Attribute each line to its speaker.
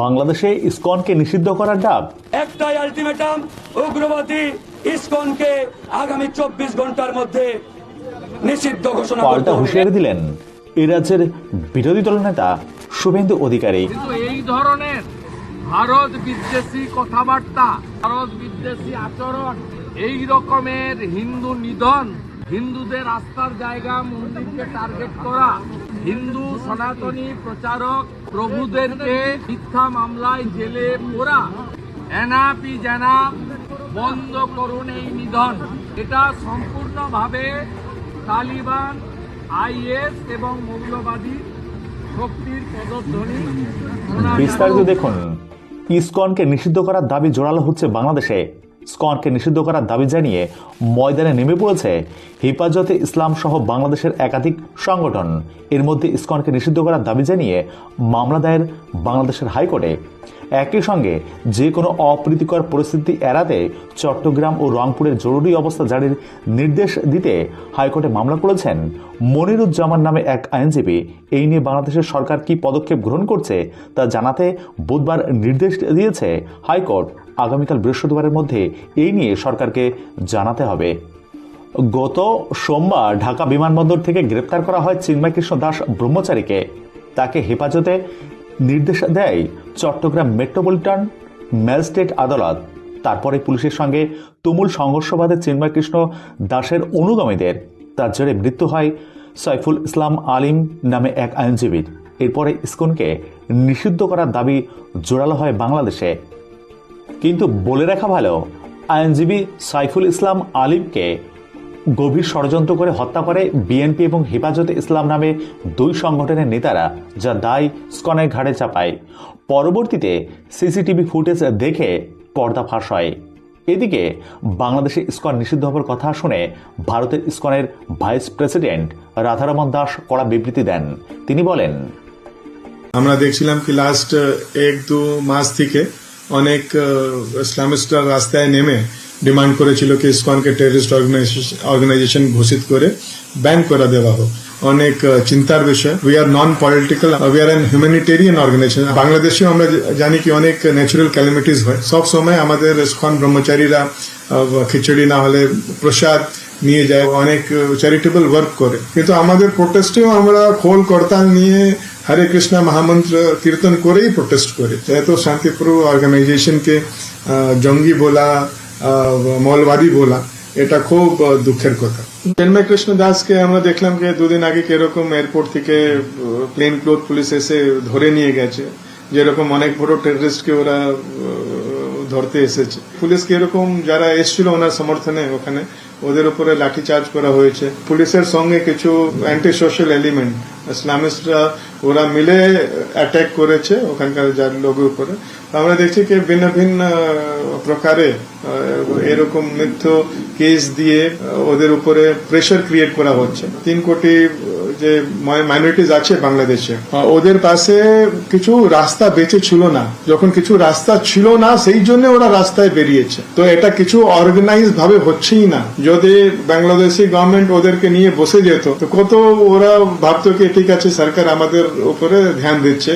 Speaker 1: বাংলাদেশে ইসকনকে নিষিদ্ধ করার ডাক।
Speaker 2: একটাই আলটিমেটাম উগ্রবাদী ইসকনকে আগামী চব্বিশ ঘণ্টার মধ্যে নিষিদ্ধ ঘোষণা করতে
Speaker 1: পাল্টা হুঁশিয়ারি দিলেন এ রাজ্যের বিরোধী দলনেতা শুভেন্দু অধিকারী।
Speaker 3: কিন্তু এই ধরনের ভারত বিদ্বেষী কথাবার্তা ভারত বিদ্বেষী আচরণ এই রকমের হিন্দু নিধন হিন্দুদের আস্থার জায়গা মন্দিরকে টার্গেট করা হিন্দু সনাতনী প্রচারক প্রভুদেরকে মিথ্যা মামলায় জেলে পোরা এনাপি জানাপ বন্ধ করুন এই নিধন। এটা সম্পূর্ণভাবে তালিবান, আইএস এবং মৌলবাদী শক্তির পদধ্বনি।
Speaker 1: বিস্তারিত দেখুন। ইসকনকে নিষিদ্ধ করার দাবি জোরালো হচ্ছে বাংলাদেশে। ইসকনকে নিষিদ্ধ করার দাবি জানিয়ে ময়দানে নেমে পড়েছে হেফাজতে ইসলাম সহ বাংলাদেশের একাধিক সংগঠন। এর মধ্যে স্কনকে নিষিদ্ধ করার দাবি জানিয়ে মামলা দায়ের বাংলাদেশের হাইকোর্টে। একই সঙ্গে যে কোনো অপ্রীতিকর পরিস্থিতি এড়াতে চট্টগ্রাম ও রংপুরের জরুরি অবস্থা জারির নির্দেশ দিতে হাইকোর্টে মামলা করেছেন মনিরুজ্জামান নামে এক আইনজীবী। এই নিয়ে বাংলাদেশের সরকার কি পদক্ষেপ গ্রহণ করছে তা জানাতে বুধবার নির্দেশ দিয়েছে হাইকোর্ট। আগামীকাল বৃহস্পতিবারের মধ্যে এই নিয়ে সরকারকে জানাতে হবে। গত সোমবার ঢাকা বিমানবন্দর থেকে গ্রেপ্তার করা হয় চিন্ময় কৃষ্ণ দাস ব্রহ্মচারীকে। তাকে হেফাজতে নির্দেশ দেয় চট্টগ্রাম মেট্রোপলিটন ম্যাজিস্ট্রেট আদালত। তারপরে পুলিশের সঙ্গে তুমুল সংঘর্ষবাদে চিন্ময় কৃষ্ণ দাসের অনুগামীদের। তার জেরে মৃত্যু হয় সাইফুল ইসলাম আলিম নামে এক আইনজীবীর। এরপরে ইসকনকে নিষিদ্ধ করার দাবি জোরালো হয় বাংলাদেশে। কিন্তু বলে রাখা ভালো, আইনজীবী সাইফুল ইসলাম আলিমকে গভীর ষড়যন্ত্র করে হত্যা করে বিএনপি এবং হেফাজতে ইসলাম নামে দুই সংগঠনের নেতারা, যা দায় স্কনের ঘাড়ে চাপায়। পরবর্তীতে সিসিটিভি ফুটেজ দেখে পর্দা ফাঁস হয়। এদিকে বাংলাদেশে ইসকন নিষিদ্ধ হওয়ার কথা শুনে ভারতের ইসকনের ভাইস প্রেসিডেন্ট রাধারমন দাস কড়া বিবৃতি দেন। তিনি বলেন,
Speaker 4: আমরা দেখছিলাম কি লাস্ট এক, দু মাস থেকে অনেক ইসলামিস্টরা রাস্তায় নেমে ডিমান্ড করেছিল কি ইসকনকে টেররিস্ট অর্গানাইজেশন ঘোষিত করে ব্যান করে দেওয়া হোক। অনেক চিন্তার বিষয়। We are non political we are an humanitarian organisation বাংলাদেশেও আমরা জানি কি অনেক ন্যাচুরাল ক্যালামিটিস হয়। সব সময় আমাদের ইসকন ব্রহ্মচারীরা খিচুড়ি না হলে প্রসাদ নিয়ে যায়, অনেক চ্যারিটেবল ওয়ার্ক করে। কিন্তু আমাদের প্রোটেস্টেও আমরা খোল করতাল নিয়ে হরে কৃষ্ণ মহামন্ত্র কীর্তন করেই প্রোটেস্ট করি। এত শান্তিপ্রিয় অর্গানাইজেশনকে জঙ্গি বলা মৌলবাদী বলা, এটা খুব দুঃখের কথা। চিন্ময় কৃষ্ণ দাসকে আমরা দেখলাম যে দুদিন আগে কীরকম এয়ারপোর্ট থেকে প্লেন ক্লোথ পুলিশ এসে ধরে নিয়ে গেছে। যেরকম অনেক বড় টেররিস্টকে ওরা ধরতে এসেছে। পুলিশকে এরকম যারা এসেছিল ওনার সমর্থনে ওখানে, ওদের উপরে লাঠিচার্জ করা হয়েছে। পুলিশের সঙ্গে কিছু অ্যান্টি সোশ্যাল এলিমেন্ট ইসলামিস্টরা ওরা মিলে অ্যাটাক করেছে ওখানকার যার লোকের উপরে। আমরা দেখছি কি ভিন্ন ভিন্ন প্রকারে এরকম মিথ্য কেস দিয়ে ওদের উপরে প্রেশার ক্রিয়েট করা হচ্ছে। তিন কোটি যে মাইনরিটিস আছে বাংলাদেশে ওদের পাশে কিছু রাস্তা বেঁচে ছিল না। যখন কিছু রাস্তা ছিল না, সেই জন্য ওরা রাস্তায় বেরিয়েছে। তো এটা কিছু অর্গানাইজ ভাবে হচ্ছেই না। যদি বাংলাদেশি গভর্নমেন্ট ওদেরকে নিয়ে বসে যেত, তো কত ওরা ভাবতো কি ঠিক আছে সরকার আমাদের উপরে ধ্যান দিচ্ছে।